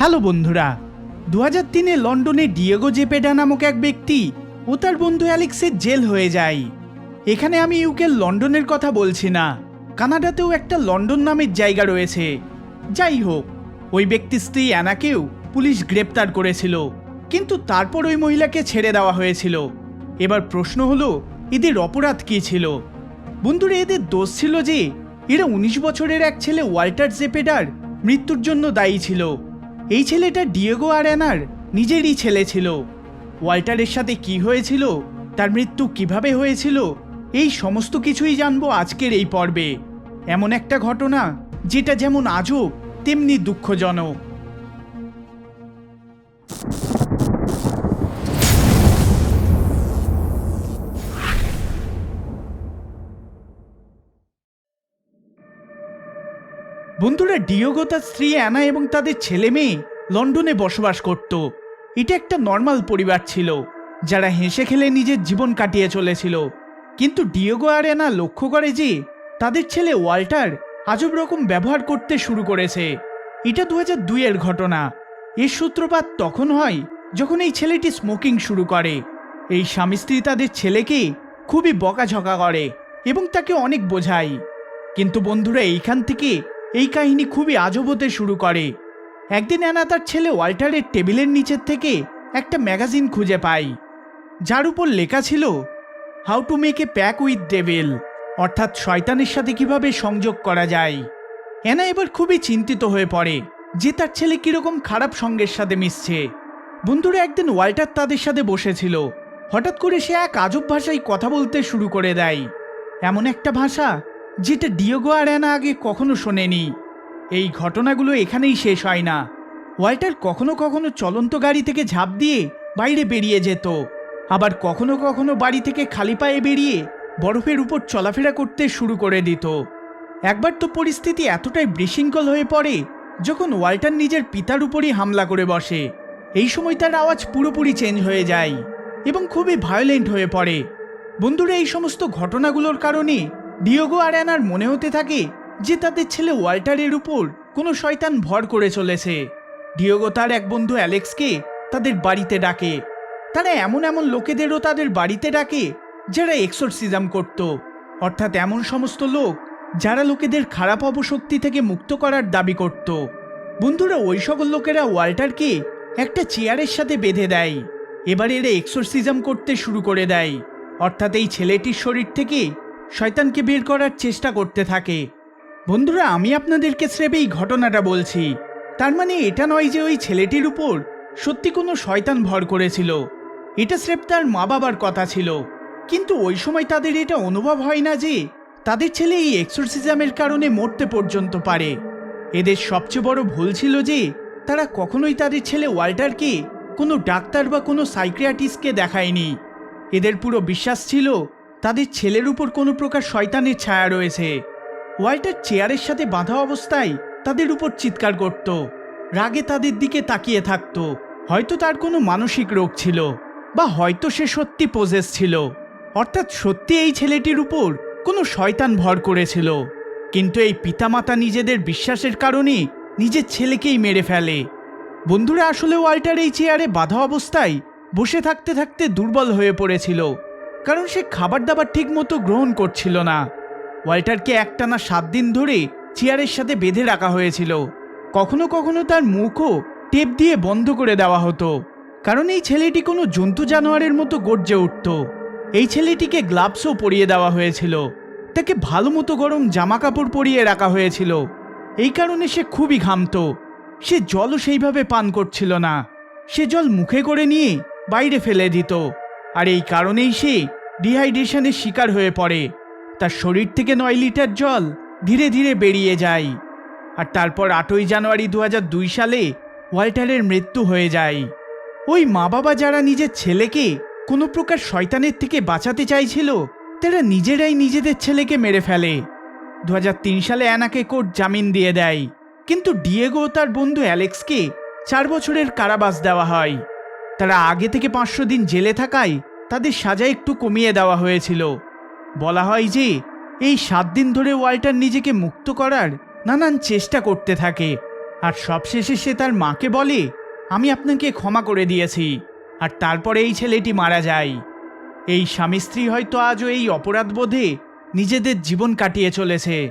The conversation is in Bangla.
হ্যালো বন্ধুরা দু হাজার তিনে লন্ডনে ডিয়েগো জেপেডা নামক এক ব্যক্তি ও তার বন্ধু অ্যালেক্সের জেল হয়ে যায়। এখানে আমি ইউকের লন্ডনের কথা বলছি না, কানাডাতেও একটা লন্ডন নামের জায়গা রয়েছে। যাই হোক, ওই ব্যক্তির স্ত্রী অ্যানাকেও পুলিশ গ্রেপ্তার করেছিল, কিন্তু তারপর ওই মহিলাকে ছেড়ে দেওয়া হয়েছিল। এবার প্রশ্ন হলো, এদের অপরাধ কী ছিল? বন্ধুরা, এদের দোষ ছিল যে, এরা উনিশ বছরের এক ছেলে ওয়াল্টার জেপেডার মৃত্যুর জন্য দায়ী ছিল। এই ছেলেটা ডিয়েগো আর অ্যানার নিজেরই ছেলে ছিল। ওয়াল্টারের সাথে কি হয়েছিল, তার মৃত্যু কীভাবে হয়েছিল, এই সমস্ত কিছুই জানব আজকের এই পর্বে। এমন একটা ঘটনা, যেটা যেমন আজব তেমনি দুঃখজনক। বন্ধুরা ডিওগো তার স্ত্রী অ্যানা এবং তাদের ছেলে মেয়ে লন্ডনে বসবাস করত। এটা একটা নর্মাল পরিবার ছিল, যারা হেসে খেলে নিজের জীবন কাটিয়ে চলেছিল। কিন্তু ডিওগো আর অ্যানা লক্ষ্য করে যে তাদের ছেলে ওয়াল্টার আজব রকম ব্যবহার করতে শুরু করেছে। এটা দু হাজার দুইয়ের ঘটনা। এর সূত্রপাত তখন হয় যখন এই ছেলেটি স্মোকিং শুরু করে। এই স্বামী স্ত্রী তাদের ছেলেকে খুবই বকাঝকা করে এবং তাকে অনেক বোঝায়। কিন্তু বন্ধুরা, এইখান থেকে এই কাহিনী খুবই আজব হতে শুরু করে। একদিন অ্যানা তার ছেলে ওয়াল্টারের টেবিলের নিচের থেকে একটা ম্যাগাজিন খুঁজে পায়। যার উপর লেখা ছিল how to make a pact with devil অর্থাৎ শয়তানের সাথে কীভাবে সংযোগ করা যায়। অ্যানা এবার খুবই চিন্তিত হয়ে পড়ে যে তার ছেলে কীরকম খারাপ সঙ্গের সাথে মিশছে। বন্ধুরা, একদিন ওয়াল্টার তাদের সাথে বসেছিল। হঠাৎ করে সে এক আজব ভাষায় কথা বলতে শুরু করে দেয়। এমন একটা ভাষা যেটা ডিওগো আর অ্যানা আগে কখনো শোনেনি। এই ঘটনাগুলো এখানেই শেষ হয় না। ওয়াল্টার কখনো কখনো চলন্ত গাড়ি থেকে ঝাঁপ দিয়ে বাইরে বেরিয়ে যেত। আবার কখনো কখনো বাড়ি থেকে খালি পায়ে বেরিয়ে বরফের উপর চলাফেরা করতে শুরু করে দিত। একবার তো পরিস্থিতি এতটাই বিশৃঙ্খল হয়ে পড়ে, যখন ওয়াল্টার নিজের পিতার উপরই হামলা করে বসে। এই সময় তার আওয়াজ পুরোপুরি চেঞ্জ হয়ে যায় এবং খুবই ভায়োলেন্ট হয়ে পড়ে। বন্ধুরা, এই সমস্ত ঘটনাগুলোর কারণে ডিওগো আর মনে হতে থাকে যে তাদের ছেলে ওয়াল্টারের উপর কোনো শয়তান ভর করে চলেছে। ডিওগো তার এক বন্ধু অ্যালেক্সকে তাদের বাড়িতে ডাকে। তারা এমন এমন লোকেদেরও তাদের বাড়িতে ডাকে যারা এক্সোরসিজম করত। অর্থাৎ এমন সমস্ত লোক যারা লোকেদের খারাপ অপশক্তি থেকে মুক্ত করার দাবি করত। বন্ধুরা, ওই সকল লোকেরা ওয়াল্টারকে একটা চেয়ারের সাথে বেঁধে দেয়। এবার এরা এক্সোরসিজম করতে শুরু করে দেয়। অর্থাৎ এই ছেলেটির শরীর থেকে শয়তানকে বের করার চেষ্টা করতে থাকে। বন্ধুরা, আমি আপনাদেরকে স্রেফ এই ঘটনাটা বলছি। তার মানে এটা নয় যে ওই ছেলেটির উপর সত্যি কোনো শয়তান ভর করেছিল। এটা স্রেফ তার মা বাবার কথা ছিল। কিন্তু ওই সময় তাদের এটা অনুভব হয় না যে তাদের ছেলে এই এক্সোরসিজমের কারণে মরতে পর্যন্ত পারে। এদের সবচেয়ে বড় ভুল ছিল যে তারা কখনোই তাদের ছেলে ওয়াল্টারকে কোনো ডাক্তার বা কোনো সাইক্রিয়াটিস্টকে দেখায়নি। এদের পুরো বিশ্বাস ছিল তাদের ছেলের উপর কোনো প্রকার শয়তানের ছায়া রয়েছে। ওয়াল্টার চেয়ারের সাথে বাঁধা অবস্থায় তাদের উপর চিৎকার করত। রাগে তাদের দিকে তাকিয়ে থাকত। হয়তো তার কোনো মানসিক রোগ ছিল বা হয়তো সে সত্যি পোজেস ছিল। অর্থাৎ সত্যি এই ছেলেটির উপর কোনো শয়তান ভর করেছিল। কিন্তু এই পিতামাতা নিজেদের বিশ্বাসের কারণে নিজের ছেলেকেই মেরে ফেলে। বন্ধুরা, আসলে ওয়াল্টার এই চেয়ারে বাধা অবস্থায় বসে থাকতে থাকতে দুর্বল হয়ে পড়েছিল। কারণ সে খাবার দাবার ঠিক মতো গ্রহণ করছিল না। ওয়াল্টারকে একটানা সাত দিন ধরে চেয়ারের সাথে বেঁধে রাখা হয়েছিল। কখনো কখনো তার মুখও টেপ দিয়ে বন্ধ করে দেওয়া হতো। কারণ এই ছেলেটি কোনো জন্তু জানোয়ারের মতো গর্জে উঠত। এই ছেলেটিকে গ্লাভসও পরিয়ে দেওয়া হয়েছিল। তাকে ভালো মতো গরম জামা কাপড় পরিয়ে রাখা হয়েছিল। এই কারণে সে খুবই ঘামত। সে জলও সেইভাবে পান করছিল না। সে জল মুখে করে নিয়ে বাইরে ফেলে দিত। আর এই কারণেই সে ডিহাইড্রেশনের শিকার হয়ে পড়ে। তার শরীর থেকে নয় লিটার জল ধীরে ধীরে বেরিয়ে যায়। আর তারপর আটই জানুয়ারি দু দুই সালে ওয়াল্টারের মৃত্যু হয়ে যায়। ওই মা বাবা যারা নিজের ছেলেকে কোনো প্রকার শয়তানের থেকে বাঁচাতে চাইছিল, তারা নিজেরাই নিজেদের ছেলেকে মেরে ফেলে। দু হাজার তিন সালে অ্যানাকে কোর্ট জামিন দিয়ে দেয়। কিন্তু ডিয়েগো তার বন্ধু অ্যালেক্সকে চার বছরের কারাবাস দেওয়া হয়। তারা আগে থেকে পাঁচশো দিন জেলে থাকায় তাদের সাজা একটু কমিয়ে দেওয়া হয়েছিল। বলা হয় যে, এই সাত দিন ধরে ওয়াল্টার নিজেকে মুক্ত করার নানান চেষ্টা করতে থাকে। আর সবশেষে সে তার মাকে বলে, আমি আপনাকে ক্ষমা করে দিয়েছি। আর তারপরে এই ছেলেটি মারা যায়। এই স্বামী স্ত্রী হয়তো আজও এই অপরাধবোধে নিজেদের জীবন কাটিয়ে চলেছে।